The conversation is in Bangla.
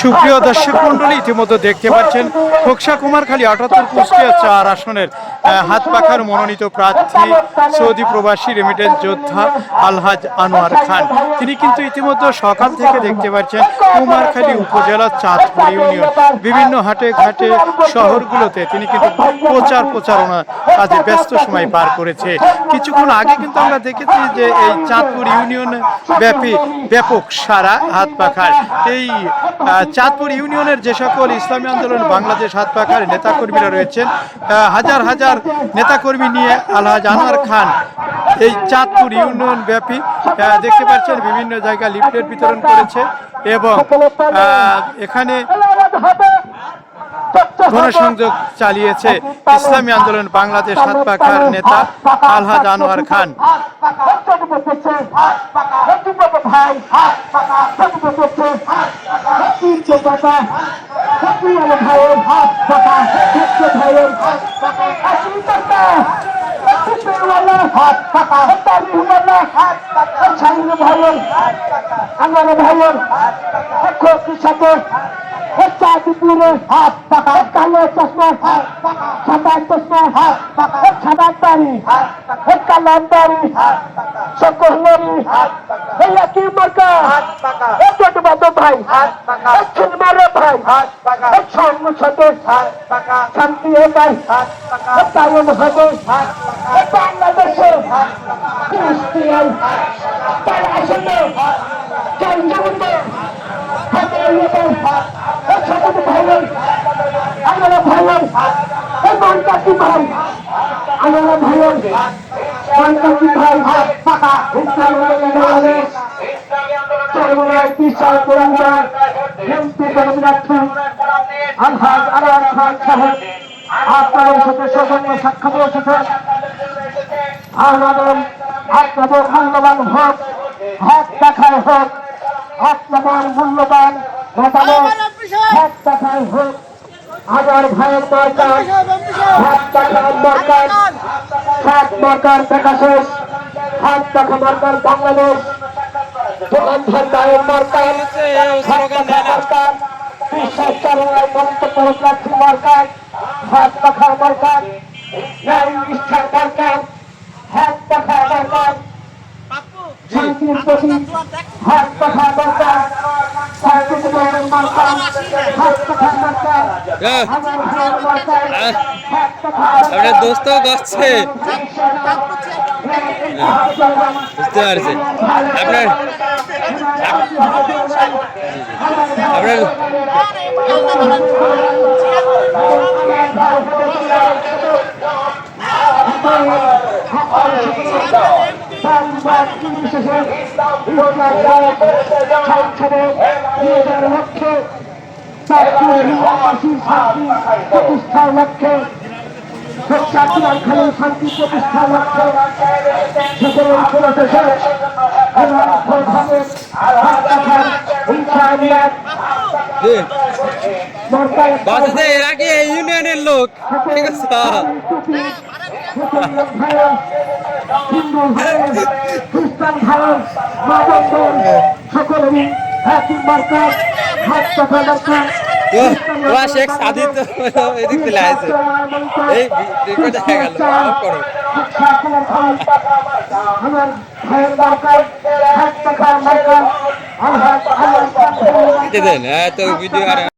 সুপ্রিয় দর্শক মন্ডলী ইতিমধ্যে দেখতে পাচ্ছেন খোকসা কুমারখালী, আটাত্তর কুষ্টিয়া চার আসনের হাত পাখার মনোনীত প্রার্থী সৌদি প্রবাসী রেমিটেন্স যোদ্ধা আলহাজ আনোয়ার খান। তিনি কিন্তু ইতিমধ্যে সকাল থেকে দেখতে পাচ্ছেন কুমারখালী উপজেলার চাঁদপুর ইউনিয়ন। বিভিন্ন হাটে ঘাটে শহরগুলোতে তিনি কিন্তু প্রচার প্রচারণা কাজে ব্যস্ত সময় পার করেছে। কিছুক্ষণ আগে কিন্তু আমরা দেখেছি যে এই চাঁদপুর ইউনিয়ন ব্যাপী, ব্যাপক সারা হাত পাখার। এই চাঁদপুর ইউনিয়নের যে সকল ইসলামী আন্দোলন, বাংলাদেশ হাত পাখার নেতাকর্মীরা রয়েছেন হাজার হাজার নেতাকর্মী নিয়ে আলহাজ আনোয়ার খান এই চাঁদপুর ইউনিয়ন ব্যাপী দেখতে পাচ্ছেন বিভিন্ন জায়গায় লিফলেট বিতরণ করেছে এবং এখানে গণসংযোগ চালিয়েছে ইসলামী আন্দোলন বাংলাদেশ হাত পাখার নেতা আলহাজ আনোয়ার খান। আমার ভাইয়ের সাথে চাঁদপুরে হাত পাকা কালো চশমা সাদা চশমা সাদা দাড়ি কালো দাড়ি সকল লরি এই একই মার্কা এই ছোট বাদ ভাই এই ছিলমারে ভাই এই সঙ্গ সাথে শান্তি এবার কায়ন হবে এই বাংলাদেশে খ্রিস্টিয়ান তার আসলে চাই জগতে আমরা ভাইয়ের এই মনকাশি ভাই আমরা ভাইয়ের মনকাশি ভাই পাকা বাংলাদেশ চরমনায় বিশাল পরিবার এমপি কর্মীরাত্রী আলহাজ আলার খান সাহেব আপনার সাথে সৌজন্য সাক্ষাৎ এসেছেন আমাদের আপনাদের মূল্যবান হোক হাত দেখায় হোক আপনাদের মূল্যবান মতামত হাত দেখায় হোক। হাজার ভাইয়ের দরকার হাত দেখার দরকার সাত দরকার দেখা শেষ হাত দেখা দরকার বাংলাদেশ হাত বিশ্বাস হাত ন্যায় নিষ্ঠার হাত হাত দেখা দরকার শান্তির প্রতি দরকার হাত দেখা দরকার হাজার হাজার আপনার দোস্ত করছে বুঝতে পারছি আপনার আপনার প্রতিষ্ঠার লক্ষ্যে শান্তি প্রতিষ্ঠার লক্ষ্যে সকলের ইনশাআল্লাহ জি, এরা কি ইউনিয়নের লোক? ঠিক আছে। হিন্দু খ্রিস্টান ভাইয়ের মা বন্ধুর সকলেরই একই হাত টাকা দরকার ওরা শেখ সাদি তো এদিক থেকে আছে এই রেকর্ড দেখা গেল অফ করো। আমার ভাইয়ের দরকার হাত টাকা মার্কার আমার দিতে তো ভিডিও আর